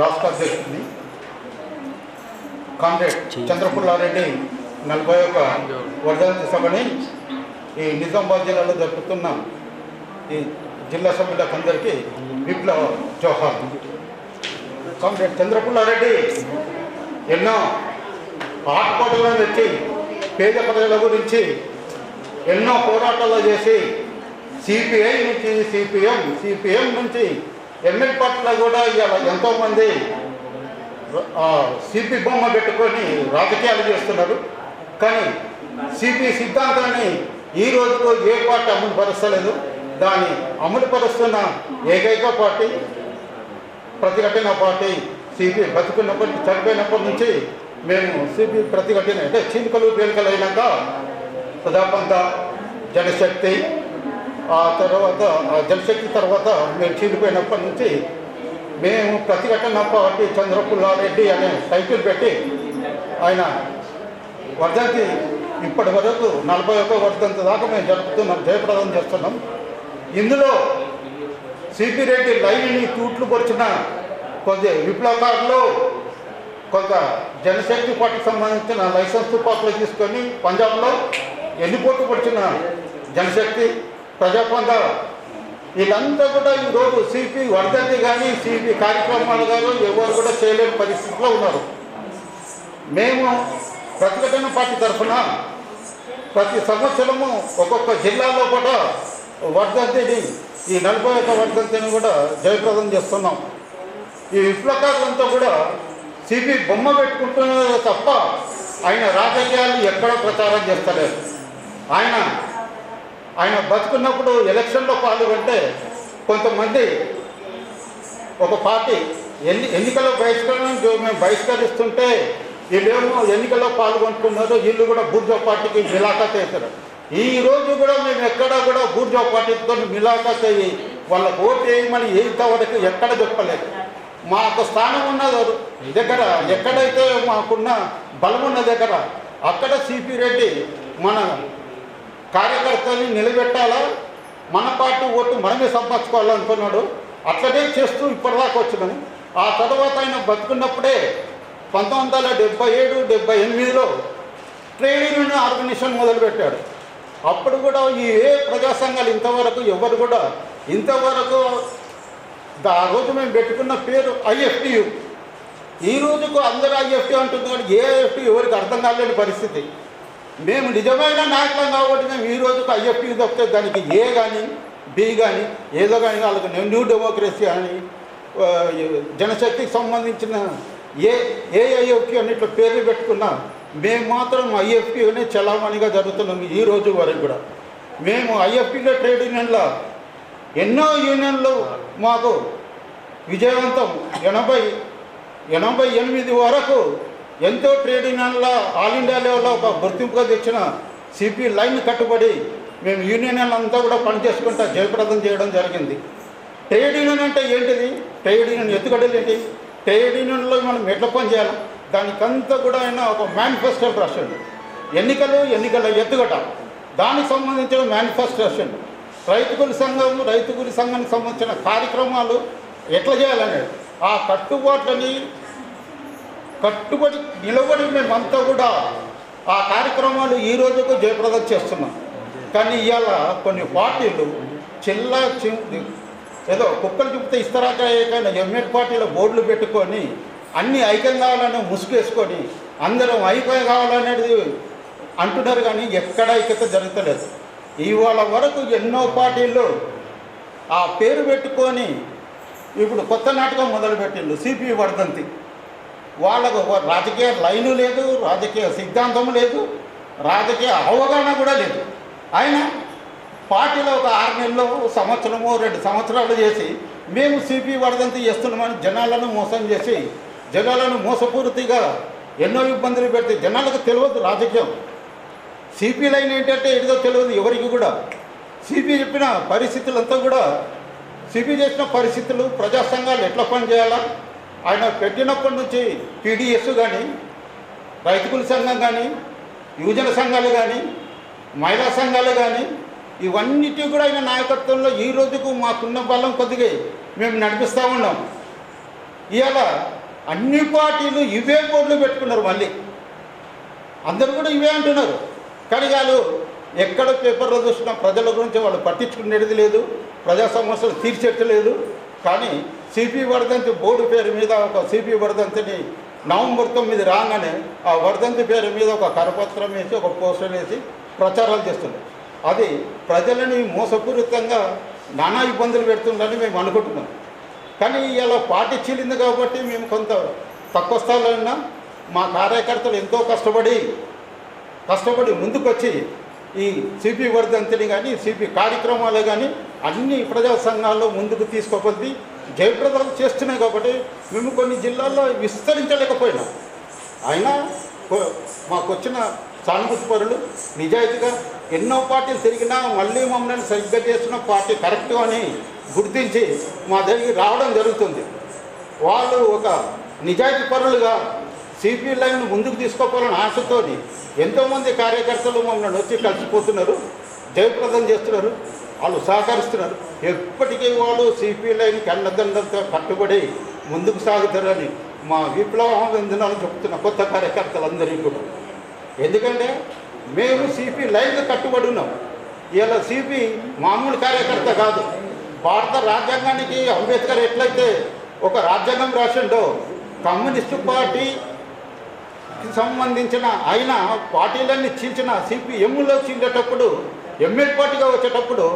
రాష్ట్ర అధ్యక్షుడిని కామ్రేడ్ చంద్రపుల్లారెడ్డి నలభై ఒక వర్ధంతి సభని ఈ నిజామాబాద్ జిల్లాలో జరుపుతున్న ఈ జిల్లా సభ్యులకందరికీ విప్లవ జోహార్. కామ్రేడ్ చంద్రపుల్లారెడ్డి ఎన్నో ఆటపాటలను తెచ్చి పేద ప్రజల గురించి ఎన్నో పోరాటాలు చేసి సిపిఐ నుంచి సిపిఎం సిపిఎం నుంచి ఎంఎల్ పట్ల కూడా ఇవాళ ఎంతోమంది సిపి బొమ్మ పెట్టుకొని రాజకీయాలు చేస్తున్నారు. కానీ సిపి సిద్ధాంతాన్ని ఈ రోజుతో ఏ పార్టీ అమలు పరుస్తలేదు దాన్ని అమలు పరుస్తున్న ఏకైక పార్టీ ప్రతిఘటన పార్టీ సిపి బతుకున్నప్పటి చనిపోయినప్పటి నుంచి మేము సిపి ప్రతిఘటన అంటే చిలుకలు పేలికలు అయినాక సదాపంత జనశక్తి ఆ తర్వాత ఆ జనశక్తి తర్వాత మేము చీలిపోయినప్పటి నుంచి మేము ప్రతిఘటన పార్టీ చంద్రపుల్లారెడ్డి అనే టైటిల్ పెట్టి ఆయన వర్ధంతి ఇప్పటి వరకు నలభై ఒక్క వర్ధంతి దాకా మేము జరుపుతున్నాం జయప్రదం చేస్తున్నాం. ఇందులో సిపి రెడ్డి లైన్ని తూట్లు పొరిచిన కొద్ది విప్లవకారులు కొంత జనశక్తి పార్టీకి సంబంధించిన లైసెన్స్ తుపాకులు తీసుకొని పంజాబ్లో ఎన్ని ఎన్నిపోటు పొడిచిన జనశక్తి ప్రజాపంద వీళ్ళంతా కూడా ఈరోజు సిపి వర్ధంతి కానీ సిపి కార్యక్రమాలు కానీ ఎవరు కూడా చేయలేని పరిస్థితిలో ఉన్నారు. మేము ప్రతిఘటన పార్టీ తరఫున ప్రతి సంవత్సరము ఒక్కొక్క జిల్లాలో కూడా వర్ధంతిని ఈ నలభై ఒక్క వర్ధంతిని కూడా జయప్రదం చేస్తున్నాం. ఈ విప్లవకారులంతా కూడా సిపి బొమ్మ పెట్టుకుంటున్నారే తప్ప ఆయన రాజకీయాలు ఎక్కడ ప్రచారం చేస్తలేదు. ఆయన ఆయన బతుకున్నప్పుడు ఎలక్షన్లో పాల్గొంటే కొంతమంది ఒక పార్టీ ఎన్ని ఎన్నికల్లో బహిష్కరణ మేము బహిష్కరిస్తుంటే వీళ్ళేమో ఎన్నికల్లో పాల్గొంటున్నారు వీళ్ళు కూడా బూర్జో పార్టీకి మిలాఖా చేశారు. ఈ రోజు కూడా మేము ఎక్కడ కూడా బూర్జో పార్టీతో మిలాఖా చేయి వాళ్ళ ఓటు వేయమని ఇంతవరకు ఎక్కడ చెప్పలేదు. మాకు స్థానం ఉన్న దగ్గర ఎక్కడైతే మాకున్న బలం ఉన్న దగ్గర అక్కడ సిపి రెడ్డి మన కార్యకర్తల్ని నిలబెట్టాలా? మన పార్టీ ఓటు మనమే సంపాదించుకోవాలనుకున్నాడు అట్లనే చేస్తూ ఇప్పటిదాకా వచ్చినాను ఆ తర్వాత ఆయన బతుకున్నప్పుడే పంతొమ్మిది వందల డెబ్బై ఏడు డెబ్బై ఎనిమిదిలో ట్రేడ్ యూనియన్ ఆర్గనైజేషన్ మొదలుపెట్టాడు. అప్పుడు కూడా ఈ ఏ ప్రజా సంఘాలు ఇంతవరకు ఎవరు కూడా ఇంతవరకు ఆ రోజు మేము పెట్టుకున్న పేరు ఐఎఫ్టియు ఈ రోజుకు అందరూ ఐఎఫ్టీ అంటున్నారు. ఏ ఐఎఫ్టీ ఎవరికి అర్థం కాలేని పరిస్థితి. మేము నిజమైన నాయకులం కాబట్టి మేము ఈ రోజుకు ఐఎఫ్టీ దొరికితే దానికి ఏ కానీ బి కానీ ఏదో కానీ వాళ్ళకి న్యూ డెమోక్రసీ అని జనశక్తికి సంబంధించిన ఏ ఏ ఐఎఫ్టీ అని ఇట్లా పేర్లు పెట్టుకున్నా. మేము మాత్రం ఐఎఫ్టీనే చలామణిగా జరుగుతున్నాం ఈ రోజు వరకు కూడా. మేము ఐఎఫ్టీలో ట్రేడ్ యూనియన్లో ఎన్నో యూనియన్లు మాకు విజయవంతం. ఎనభై ఎనభై ఎనిమిది వరకు ఎంతో ట్రేడ్ యూనియన్లో ఆల్ ఇండియా లెవెల్లో ఒక గుర్తింపుగా తెచ్చిన సిపి లైన్ కట్టుబడి మేము యూనియన్ అంతా కూడా పనిచేసుకుంటా జయప్రదం చేయడం జరిగింది. ట్రేడ్ యూనియన్ అంటే ఏంటిది? ట్రేడ్ యూనియన్ ఎత్తుగడలు ఏంటి? ట్రేడ్ యూనియన్లో మనం ఎట్లా పని చేయాలి? దానికంతా కూడా ఆయన ఒక మేనిఫెస్టో రాశాడు ఎన్నికలు ఎన్నికల ఎత్తుగట దానికి సంబంధించిన మేనిఫెస్టో రాశాడు రైతుకుల సంఘం రైతుకుల సంఘానికి సంబంధించిన కార్యక్రమాలు ఎట్లా చేయాలనేది. ఆ కట్టుబాట్లని కట్టుబడి నిలబడి మేమంతా కూడా ఆ కార్యక్రమాలు ఈ రోజుకు జయప్రదం చేస్తున్నాం. కానీ ఇవాళ కొన్ని పార్టీలు చిల్లా చి- ఏదో కుక్కలు చెప్తే ఇస్తరాకాయకైనా ఎంఎడ్ పార్టీలో బోర్డులు పెట్టుకొని అన్ని ఐక్యం కావాలని ముసుగేసుకొని అందరం ఐక్యం కావాలనేది అంటున్నారు కానీ ఎక్కడ ఐక్యత జరుగుతలేదు. ఇవాళ వరకు ఎన్నో పార్టీలు ఆ పేరు పెట్టుకొని ఇప్పుడు కొత్త నాటకం మొదలుపెట్టిండు సిపి వర్ధంతి. వాళ్ళకు రాజకీయ లైను లేదు రాజకీయ సిద్ధాంతం లేదు రాజకీయ అవగాహన కూడా లేదు. ఆయన పార్టీలో ఒక ఆరు నెలలో సంవత్సరము రెండు సంవత్సరాలు చేసి మేము సిపి వరదంతి చేస్తున్నామని జనాలను మోసం చేసి జనాలను మోసపూర్తిగా ఎన్నో ఇబ్బందులు పెడితే జనాలకు తెలియదు రాజకీయం. సిపి లైన్ ఏంటంటే ఏదో తెలియదు ఎవరికి కూడా. సిపి చెప్పిన పరిస్థితులంతా కూడా సిపి చేసిన పరిస్థితులు ప్రజా సంఘాలు ఎట్లా పనిచేయాలా? ఆయన పెట్టినప్పటి నుంచి పీడిఎస్ కానీ రైతుకుల సంఘం కానీ యువజన సంఘాలు కానీ మహిళా సంఘాలు కానీ ఇవన్నిటి కూడా ఆయన నాయకత్వంలో ఈ రోజుకు మాకున్న బలం కొద్దిగా మేము నడిపిస్తూ ఉన్నాం. ఇవాళ అన్ని పార్టీలు ఇవే బోర్డులు పెట్టుకున్నారు మళ్ళీ. అందరూ కూడా ఇవే అంటున్నారు. కానీ వాళ్ళు ఎక్కడ పేపర్లో చూసినా ప్రజల గురించి వాళ్ళు పట్టించుకునేది లేదు ప్రజా సమస్యలు తీర్చేట్టలేదు కానీ సిపి వర్ధంతి బోర్డు పేరు మీద ఒక సిపి వర్ధంతిని నవంబర్ తొమ్మిది రాగానే ఆ వర్ధంతి పేరు మీద ఒక కరపత్రం వేసి ఒక పోస్టర్ వేసి ప్రచారాలు చేస్తున్నారు. అది ప్రజలని మోసపూరితంగా నానా ఇబ్బందులు పెడుతుందని మేము అనుకుంటున్నాం. కానీ ఇలా పాటించింది కాబట్టి మేము కొంత తక్కువ స్థాయిలో ఉన్నాం. మా కార్యకర్తలు ఎంతో కష్టపడి కష్టపడి ముందుకొచ్చి ఈ సిపి వర్ధంతిని కానీ సిపి కార్యక్రమాలు కానీ అన్ని ప్రజా సంఘాల్లో ముందుకు తీసుకోబోద్ది. జయప్రదాలు చేస్తున్నాయి కాబట్టి మేము కొన్ని జిల్లాల్లో విస్తరించలేకపోయినాం. అయినా మాకు వచ్చిన సానుభూతి పరులు నిజాయితీగా ఎన్నో పార్టీలు తిరిగినా మళ్ళీ మమ్మల్ని సరిగ్గా చేసిన పార్టీ కరెక్ట్ అని గుర్తించి మా దగ్గరికి రావడం జరుగుతుంది. వాళ్ళు ఒక నిజాయితీ పరులుగా సిపి లైన్ ముందుకు తీసుకోవాలని ఆశతోని ఎంతోమంది కార్యకర్తలు మమ్మల్ని వచ్చి కలిసిపోతున్నారు జయప్రదం చేస్తున్నారు వాళ్ళు సహకరిస్తున్నారు. ఎప్పటికీ వాళ్ళు సిపి లైన్కి కట్టుబడి ముందుకు సాగుతారని మా విప్లవాభివందనాలు చెప్తున్న కొత్త కార్యకర్తలందరికీ కూడా. ఎందుకంటే మేము సిపి లైన్గా కట్టుబడి ఉన్నాం. ఇలా సిపి మామూలు కార్యకర్త కాదు. భారత రాజ్యాంగానికి అంబేద్కర్ ఎట్లయితే ఒక రాజ్యాంగం రాసిండో కమ్యూనిస్టు పార్టీ సంబంధించిన ఆయన పార్టీలన్నీ చీల్చిన సిపిఎంలో చీల్చేటప్పుడు ఎమ్మెల్యే పార్టీగా వచ్చేటప్పుడు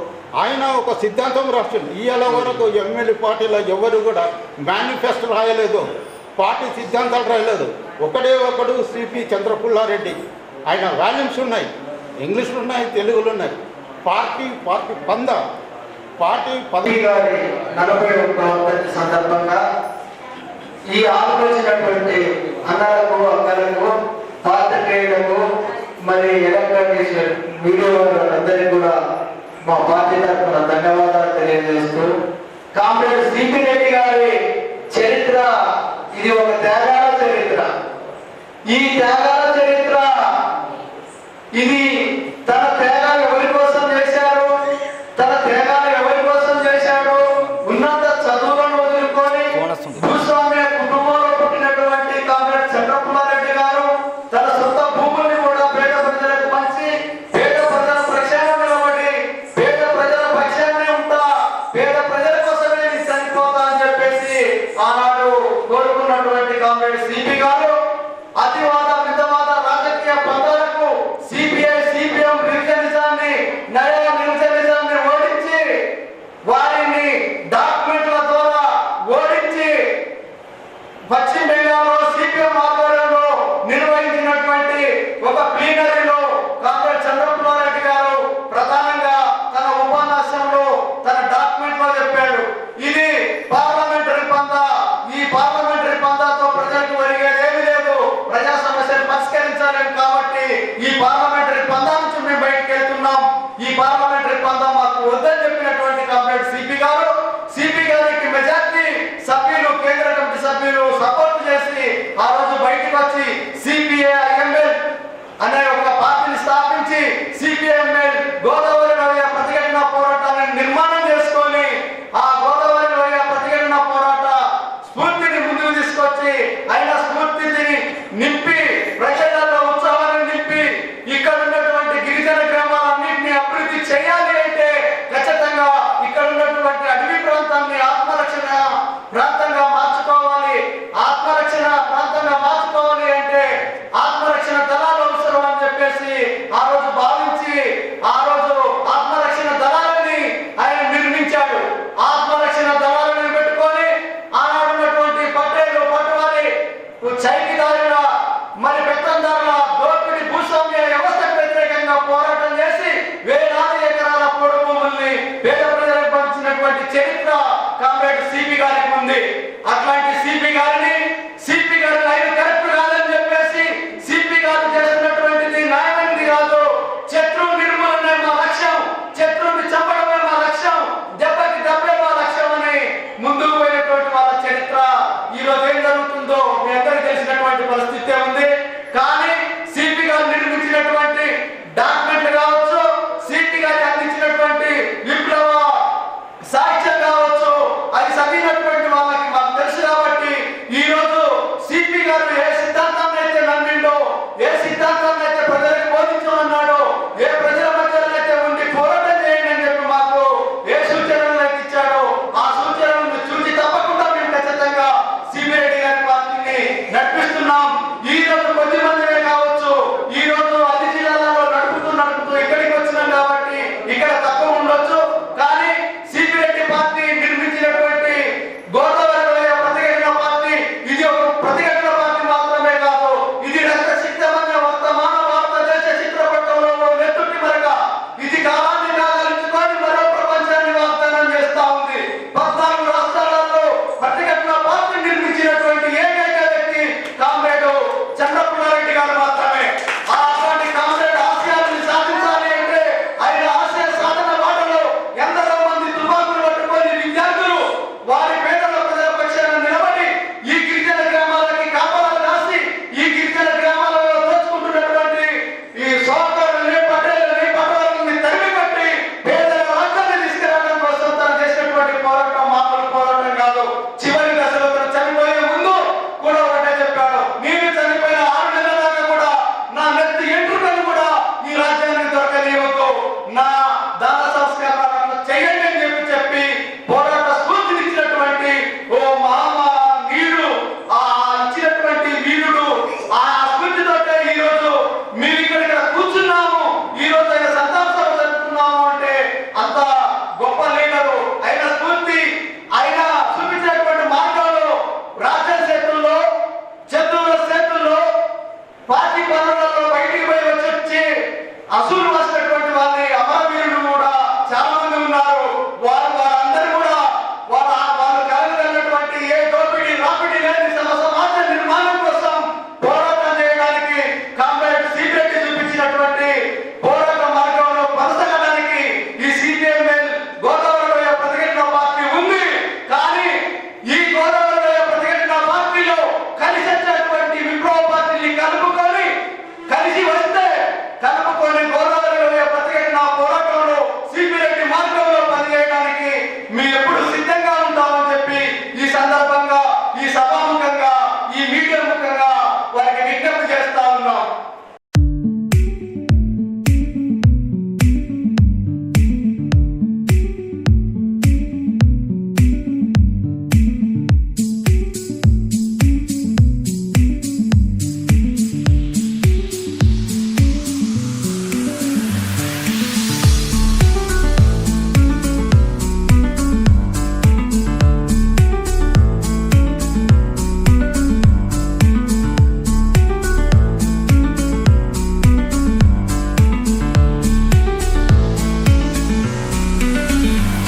ఆయన ఒక సిద్ధాంతం రాసిండు. ఇవాళ వరకు ఎమ్మెల్యే పార్టీలో ఎవరు కూడా మేనిఫెస్టో రాయలేదు పార్టీ సిద్ధాంతాలు రాయలేదు. ఒకడే ఒకడు సిపి చంద్రపుల్లారెడ్డి. ఆయన వాల్యూమ్స్ ఉన్నాయి ఇంగ్లీష్లు ఉన్నాయి తెలుగులు ఉన్నాయి. పార్టీ పార్టీ పంద పార్టీ పదవి గారి నలభై ఒక్క సందర్భంగా ఈ ఆలోచించినటువంటి అన్నలకు అక్కలకు పాత్రికేయులకు మరి ఎలక్ట్రానిక్స్ మీడియా అందరికి కూడా మా పార్టీ తరఫున ధన్యవాదాలు తెలియజేస్తూ కామ్రేడ్ సిపి రెడ్డి గారి చరిత్ర ఇది ఒక త్యాగాల చరిత్ర. ఈ త్యాగాల చరిత్ర ఇది sí, sí